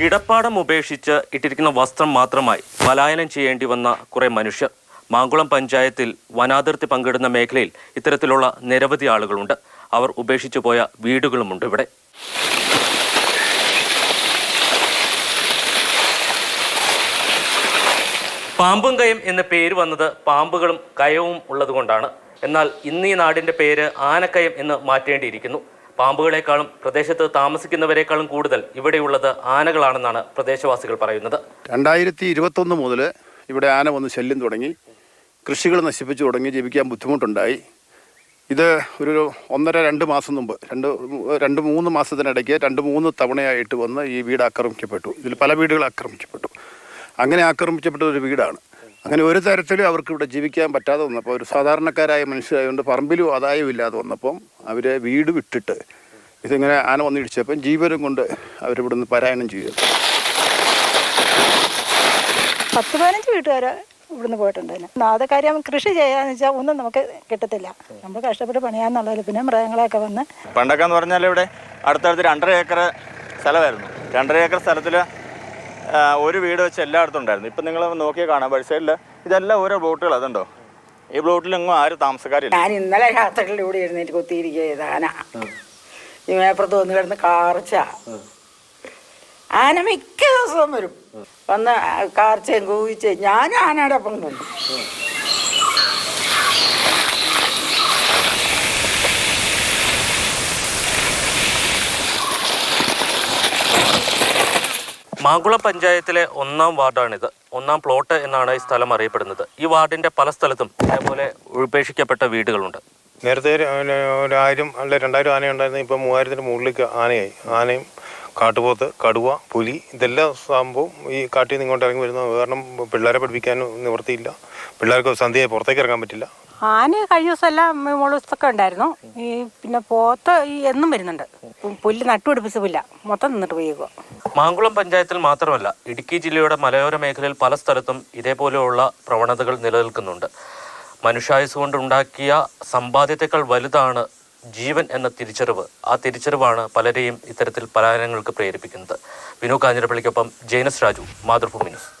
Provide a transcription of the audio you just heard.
കിടപ്പാടം ഉപേക്ഷിച്ച് ഇട്ടിരിക്കുന്ന വസ്ത്രം മാത്രമായി പലായനം ചെയ്യേണ്ടി വന്ന കുറെ മനുഷ്യർ മാങ്കുളം പഞ്ചായത്തിൽ വനാതിർത്തി പങ്കിടുന്ന മേഖലയിൽ ഇത്തരത്തിലുള്ള നിരവധി ആളുകളുണ്ട്. അവർ ഉപേക്ഷിച്ചു പോയ വീടുകളുമുണ്ട് ഇവിടെ. പാമ്പും കയം എന്ന പേര് വന്നത് പാമ്പുകളും കയവും ഉള്ളതുകൊണ്ടാണ്. എന്നാൽ ഇന്ന് ഈ നാടിന്റെ പേര് ആനക്കയം എന്ന് മാറ്റേണ്ടിയിരിക്കുന്നു. പാമ്പുകളെക്കാളും പ്രദേശത്ത് താമസിക്കുന്നവരെക്കാളും കൂടുതൽ ഇവിടെയുള്ളത് ആനകളാണെന്നാണ് പ്രദേശവാസികൾ പറയുന്നത്. രണ്ടായിരത്തി ഇരുപത്തൊന്ന് മുതൽ ഇവിടെ ആന വന്ന് ശല്യം തുടങ്ങി. കൃഷികൾ നശിപ്പിച്ചു തുടങ്ങി ജീവിക്കാൻ ബുദ്ധിമുട്ടുണ്ടായി. ഇത് ഒരു ഒന്നര രണ്ട് മാസം മുമ്പ് രണ്ട് രണ്ട് മൂന്ന് മാസത്തിനിടയ്ക്ക് രണ്ട് മൂന്ന് തവണയായിട്ട് വന്ന് ഈ വീട് ആക്രമിക്കപ്പെട്ടു. ഇതിൽ പല വീടുകൾ ആക്രമിക്കപ്പെട്ടു. അങ്ങനെ ആക്രമിക്കപ്പെട്ട ഒരു വീടാണ്. അങ്ങനെ ഒരു തരത്തിലും അവർക്ക് ഇവിടെ ജീവിക്കാൻ പറ്റാതെ വന്നപ്പോൾ ഒരു സാധാരണക്കാരായ മനുഷ്യരായതുകൊണ്ട് പറമ്പിലും ആദായം ഇല്ലാതെ വന്നപ്പം അവർ വീട് വിട്ടിട്ട് ഇതിങ്ങനെ ആന വന്നിടിച്ചപ്പം ജീവനും കൊണ്ട് അവരിവിടെ നിന്ന് പലായനം ചെയ്തു. പത്ത് പതിനഞ്ച് വീട്ടുകാർ ഇവിടുന്ന് പോയിട്ടുണ്ടായിരുന്നു അത് കാര്യം കൃഷി ചെയ്യാന്ന് വെച്ചാൽ ഒന്നും നമുക്ക് കിട്ടത്തില്ല. നമ്മൾ കഷ്ടപ്പെട്ട് പണിയാന്നുള്ളതിൽ പിന്നെ മൃഗങ്ങളെയൊക്കെ വന്ന് പണ്ടൊക്കെ എന്ന് പറഞ്ഞാൽ ഇവിടെ അടുത്തടുത്ത് രണ്ടര ഏക്കർ സ്ഥലമായിരുന്നു. രണ്ടര ഏക്കർ സ്ഥലത്തിൽ ഒരു വീട് വെച്ച് എല്ലായിടത്തും ഉണ്ടായിരുന്നു. ഇപ്പം നിങ്ങൾ നോക്കിയാൽ കാണാം. വഴി ഇതെല്ലാം ഓരോ പ്ലോട്ടുകൾ അതുണ്ടോ ഈ പ്ലോട്ടിലെങ്ങും ആരും താമസക്കാരില്ല. ഞാൻ ഇന്നലെ രാത്രിയിലൂടെ എഴുന്നേറ്റ് കുത്തിയിരിക്കുക ചെയ്ത ആന ഈ മേപ്പുറത്ത് വന്ന് കിടന്ന് കാർച്ച. ആന മിക്ക ദിവസവും വരും. വന്ന് കാർച്ചയും കൂവിച്ച് ഞാൻ ആനയുടെ ഒപ്പം നിന്നു. മാങ്കുളം പഞ്ചായത്തിലെ ഒന്നാം വാർഡാണിത്. ഒന്നാം പ്ലോട്ട് എന്നാണ് ഈ സ്ഥലം അറിയപ്പെടുന്നത്. ഈ വാർഡിന്റെ പല സ്ഥലത്തും ഇതേപോലെ ഉപേക്ഷിക്കപ്പെട്ട വീടുകളുണ്ട്. നേരത്തെ ഒരു ആയിരം അല്ലെ രണ്ടായിരം ആന ഉണ്ടായിരുന്നു ഇപ്പം മൂവായിരത്തിന് മുകളിലേക്ക് ആനയായി. ആനയും കാട്ടുപോത്ത് കടുവ പുലി ഇതെല്ലാം സംഭവം ഈ കാട്ടിൽ നിന്ന് ഇങ്ങോട്ട് ഇറങ്ങി വരുന്ന കാരണം പിള്ളേരെ പഠിപ്പിക്കാനും നിവൃത്തിയില്ല. പിള്ളേർക്ക് സന്ധ്യയായി പുറത്തേക്ക് ഇറങ്ങാൻ പറ്റില്ല. ആന കഴിഞ്ഞ ദിവസം എല്ലാം ഉണ്ടായിരുന്നു. ഈ പിന്നെ പോത്ത് ഈ എന്നും വരുന്നുണ്ട്. പുല്ല് നട്ടുപിടിപ്പിച്ച പുല്ല. മൊത്തം നിന്നിട്ട് പോയേക്കുക മാങ്കുളം പഞ്ചായത്തിൽ മാത്രമല്ല ഇടുക്കി ജില്ലയുടെ മലയോര മേഖലയിൽ പല സ്ഥലത്തും ഇതേപോലെയുള്ള പ്രവണതകൾ നിലനിൽക്കുന്നുണ്ട്. മനുഷ്യായുസ് കൊണ്ട് ഉണ്ടാക്കിയ സമ്പാദ്യത്തെക്കാൾ വലുതാണ് ജീവൻ എന്ന തിരിച്ചറിവ്. ആ തിരിച്ചറിവാണ് പലരെയും ഇത്തരത്തിൽ പലായനങ്ങൾക്ക് പ്രേരിപ്പിക്കുന്നത്. വിനു കാഞ്ഞിരപ്പള്ളിക്കൊപ്പം ജെയിനസ് രാജു മാതൃഭൂമി ന്യൂസ്.